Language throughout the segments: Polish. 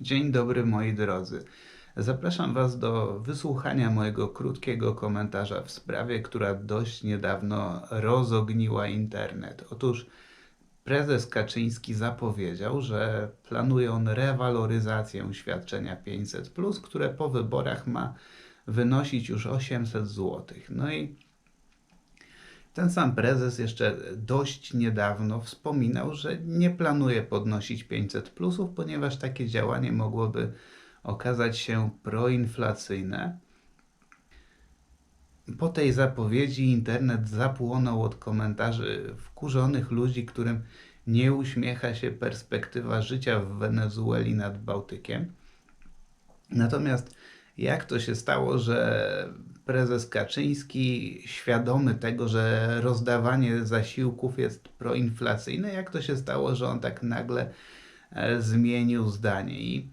Dzień dobry moi drodzy. Zapraszam Was do wysłuchania mojego krótkiego komentarza w sprawie, która dość niedawno rozogniła internet. Otóż prezes Kaczyński zapowiedział, że planuje on rewaloryzację świadczenia 500, które po wyborach ma wynosić już 800 zł. No i ten sam prezes jeszcze dość niedawno wspominał, że nie planuje podnosić 500 plusów, ponieważ takie działanie mogłoby okazać się proinflacyjne. Po tej zapowiedzi internet zapłonął od komentarzy wkurzonych ludzi, którym nie uśmiecha się perspektywa życia w Wenezueli nad Bałtykiem. Natomiast jak to się stało, że prezes Kaczyński, świadomy tego, że rozdawanie zasiłków jest proinflacyjne, jak to się stało, że on tak nagle e, zmienił zdanie? I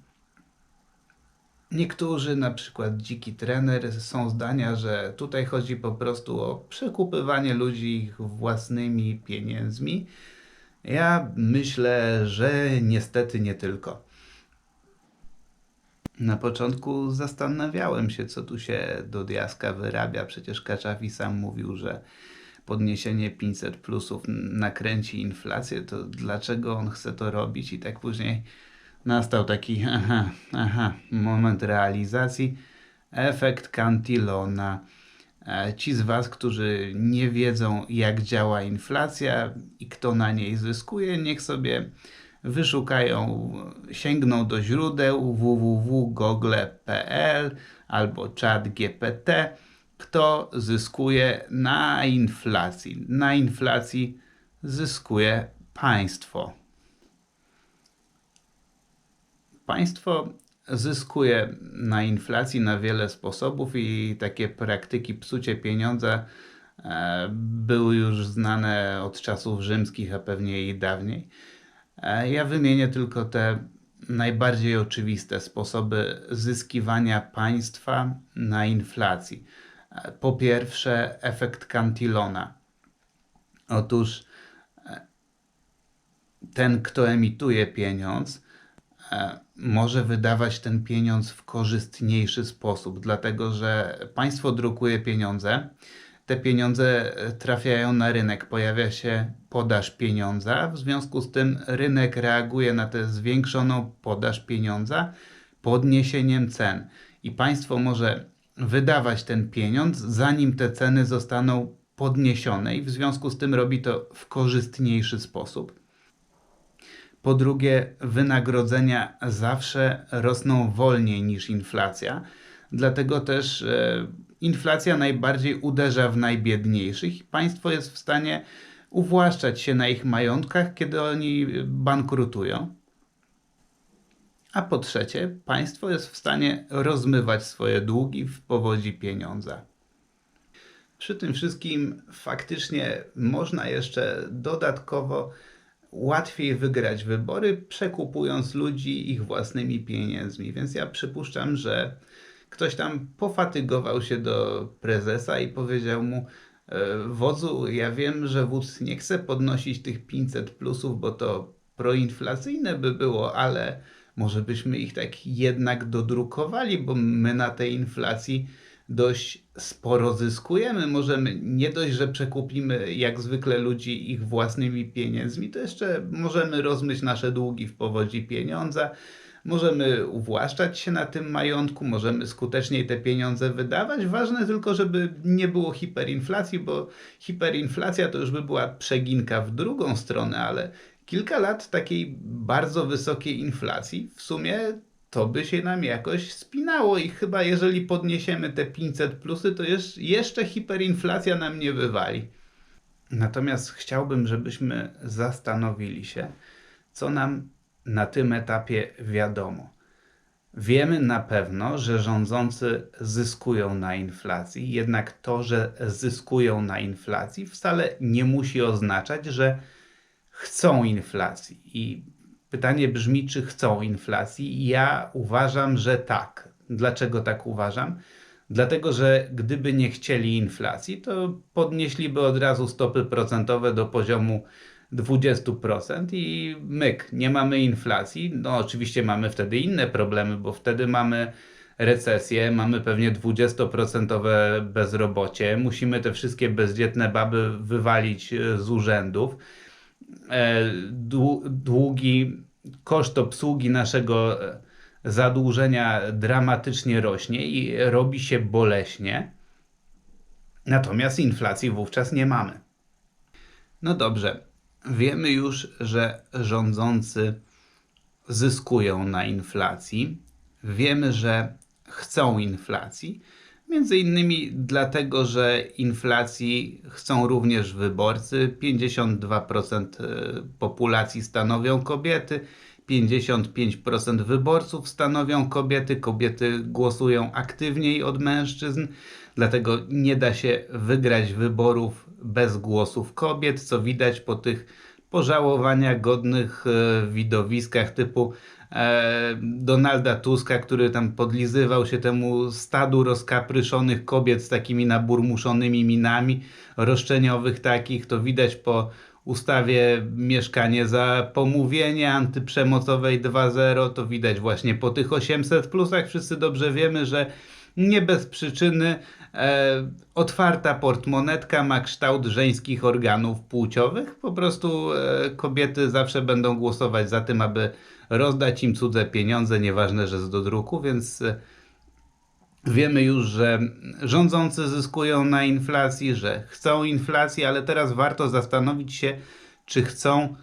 niektórzy, na przykład dziki trener, są zdania, że tutaj chodzi po prostu o przekupywanie ludzi ich własnymi pieniędzmi. Ja myślę, że niestety nie tylko. Na początku zastanawiałem się, co tu się do diaska wyrabia. Przecież Kaczawi sam mówił, że podniesienie 500 plusów nakręci inflację, to dlaczego on chce to robić? I tak później nastał taki aha, aha, moment realizacji. Efekt Cantillona. E, ci z Was, którzy nie wiedzą, jak działa inflacja i kto na niej zyskuje, niech sobie wyszukają, sięgną do źródeł www.google.pl albo chat GPT, kto zyskuje na inflacji. Na inflacji zyskuje państwo. Państwo zyskuje na inflacji na wiele sposobów i takie praktyki psucie pieniądza e, były już znane od czasów rzymskich, a pewnie i dawniej. E, ja wymienię tylko te najbardziej oczywiste sposoby zyskiwania państwa na inflacji. E, po pierwsze, efekt Cantillona. Otóż e, ten, kto emituje pieniądz, może wydawać ten pieniądz w korzystniejszy sposób, dlatego że państwo drukuje pieniądze te pieniądze e, trafiają na rynek, pojawia się podaż pieniądza, w związku z tym rynek reaguje na tę zwiększoną podaż pieniądza podniesieniem cen. I państwo może wydawać ten pieniądz, zanim te ceny zostaną podniesione i w związku z tym robi to w korzystniejszy sposób. Po drugie, wynagrodzenia zawsze rosną wolniej niż inflacja, dlatego też e, inflacja najbardziej uderza w najbiedniejszych państwo jest w stanie uwłaszczać się na ich majątkach, kiedy oni bankrutują. A po trzecie, państwo jest w stanie rozmywać swoje długi w powodzi pieniądza. Przy tym wszystkim faktycznie można jeszcze dodatkowo łatwiej wygrać wybory, przekupując ludzi ich własnymi pieniędzmi. Więc ja przypuszczam, że ktoś tam pofatygował się do prezesa i powiedział mu, e, wodzu, ja wiem, że wódz nie chce podnosić tych 500 plusów, bo to proinflacyjne by było, ale może byśmy ich tak jednak dodrukowali, bo my na tej inflacji dość sporo zyskujemy. Możemy nie dość, że przekupimy jak zwykle ludzi ich własnymi pieniędzmi, to jeszcze możemy rozmyć nasze długi w powodzi pieniądza. Możemy uwłaszczać się na tym majątku, możemy skuteczniej te pieniądze wydawać. Ważne tylko, żeby nie było hiperinflacji, bo hiperinflacja to już by była przeginka w drugą stronę, ale kilka lat takiej bardzo wysokiej inflacji w sumie to by się nam jakoś spinało i chyba jeżeli podniesiemy te 500 plusy, to jeszcze hiperinflacja nam nie wywali. Natomiast chciałbym, żebyśmy zastanowili się, co nam na tym etapie wiadomo. Wiemy na pewno, że rządzący zyskują na inflacji, jednak to, że zyskują na inflacji, wcale nie musi oznaczać, że chcą inflacji. I pytanie brzmi, czy chcą inflacji? Ja uważam, że tak. Dlaczego tak uważam? Dlatego, że gdyby nie chcieli inflacji, to podnieśliby od razu stopy procentowe do poziomu 20% i myk, nie mamy inflacji. No oczywiście mamy wtedy inne problemy, bo wtedy mamy recesję, mamy pewnie 20% bezrobocie, musimy te wszystkie bezdzietne baby wywalić e, z urzędów. E, długi, koszt obsługi naszego e, zadłużenia dramatycznie rośnie i robi się boleśnie. Natomiast inflacji wówczas nie mamy. No dobrze, wiemy już, że rządzący zyskują na inflacji. Wiemy, że chcą inflacji. Między innymi dlatego, że inflacji chcą również wyborcy. 52% e, populacji stanowią kobiety, 55% wyborców stanowią kobiety. Kobiety głosują aktywniej od mężczyzn, dlatego nie da się wygrać wyborów bez głosów kobiet, co widać po tych pożałowania godnych e, widowiskach typu e, Donalda Tuska, który tam podlizywał się temu stadu rozkapryszonych kobiet z takimi naburmuszonymi minami, roszczeniowych takich, to widać po ustawie mieszkanie za pomówienie antyprzemocowej 2.0, to widać właśnie po tych 800 plusach. Wszyscy dobrze wiemy, że nie bez przyczyny e, otwarta portmonetka ma kształt żeńskich organów płciowych. Po prostu e, kobiety zawsze będą głosować za tym, aby rozdać im cudze pieniądze, nieważne, że z do druku, więc e, wiemy już, że rządzący zyskują na inflacji, że chcą inflacji, ale teraz warto zastanowić się, czy chcą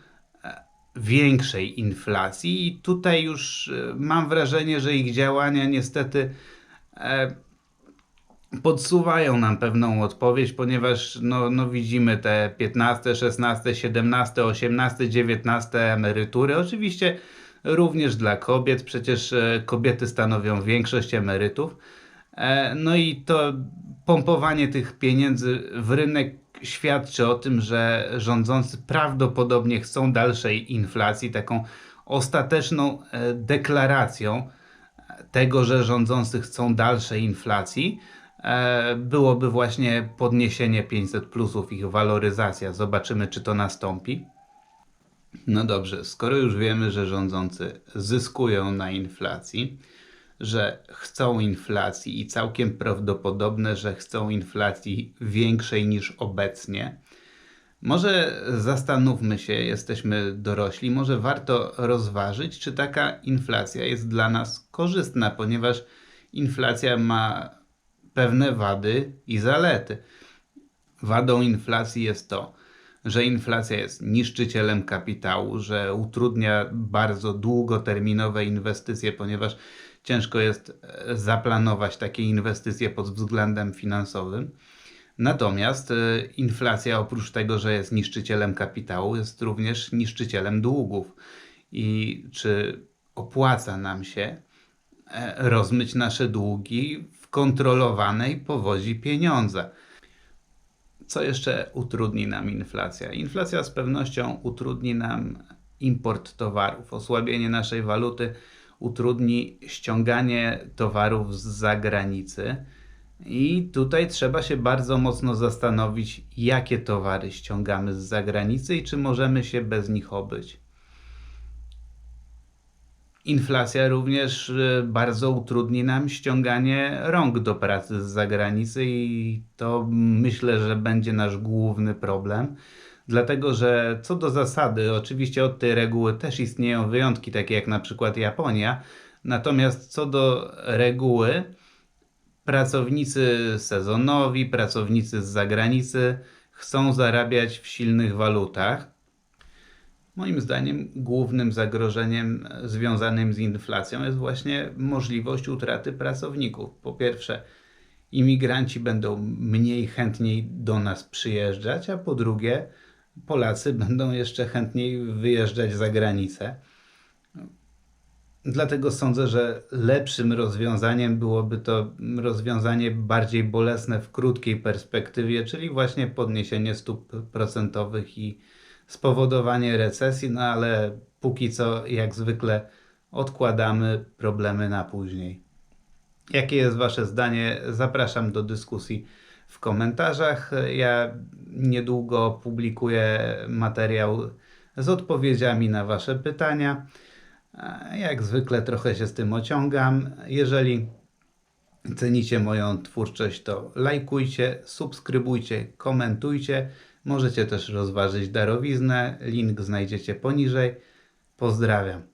e, większej inflacji i tutaj już e, mam wrażenie, że ich działania niestety E, podsuwają nam pewną odpowiedź, ponieważ no, no widzimy te 15, 16, 17, 18, 19 emerytury. Oczywiście również dla kobiet, przecież kobiety stanowią większość emerytów. E, no i to pompowanie tych pieniędzy w rynek świadczy o tym, że rządzący prawdopodobnie chcą dalszej inflacji, taką ostateczną deklaracją tego, że rządzący chcą dalszej inflacji, e, byłoby właśnie podniesienie 500 plusów, ich waloryzacja. Zobaczymy, czy to nastąpi. No dobrze, skoro już wiemy, że rządzący zyskują na inflacji, że chcą inflacji i całkiem prawdopodobne, że chcą inflacji większej niż obecnie, może zastanówmy się, jesteśmy dorośli, może warto rozważyć, czy taka inflacja jest dla nas korzystna, ponieważ inflacja ma pewne wady i zalety. Wadą inflacji jest to, że inflacja jest niszczycielem kapitału, że utrudnia bardzo długoterminowe inwestycje, ponieważ ciężko jest e, zaplanować takie inwestycje pod względem finansowym. Natomiast y, inflacja oprócz tego, że jest niszczycielem kapitału, jest również niszczycielem długów. I czy opłaca nam się e, rozmyć nasze długi w kontrolowanej powodzi pieniądza? Co jeszcze utrudni nam inflacja? Inflacja z pewnością utrudni nam import towarów. Osłabienie naszej waluty utrudni ściąganie towarów z zagranicy i tutaj trzeba się bardzo mocno zastanowić, jakie towary ściągamy z zagranicy i czy możemy się bez nich obyć. Inflacja również y, bardzo utrudni nam ściąganie rąk do pracy z zagranicy i to myślę, że będzie nasz główny problem. Dlatego, że co do zasady, oczywiście od tej reguły też istnieją wyjątki, takie jak na przykład Japonia. Natomiast co do reguły, Pracownicy sezonowi, pracownicy z zagranicy chcą zarabiać w silnych walutach. Moim zdaniem głównym zagrożeniem związanym z inflacją jest właśnie możliwość utraty pracowników. Po pierwsze, imigranci będą mniej chętniej do nas przyjeżdżać, a po drugie, Polacy będą jeszcze chętniej wyjeżdżać za granicę. Dlatego sądzę, że lepszym rozwiązaniem byłoby to rozwiązanie bardziej bolesne w krótkiej perspektywie, czyli właśnie podniesienie stóp procentowych i spowodowanie recesji, no ale póki co, jak zwykle, odkładamy problemy na później. Jakie jest Wasze zdanie? Zapraszam do dyskusji w komentarzach. Ja niedługo publikuję materiał z odpowiedziami na Wasze pytania. Jak zwykle trochę się z tym ociągam. Jeżeli cenicie moją twórczość, to lajkujcie, subskrybujcie, komentujcie. Możecie też rozważyć darowiznę. Link znajdziecie poniżej. Pozdrawiam.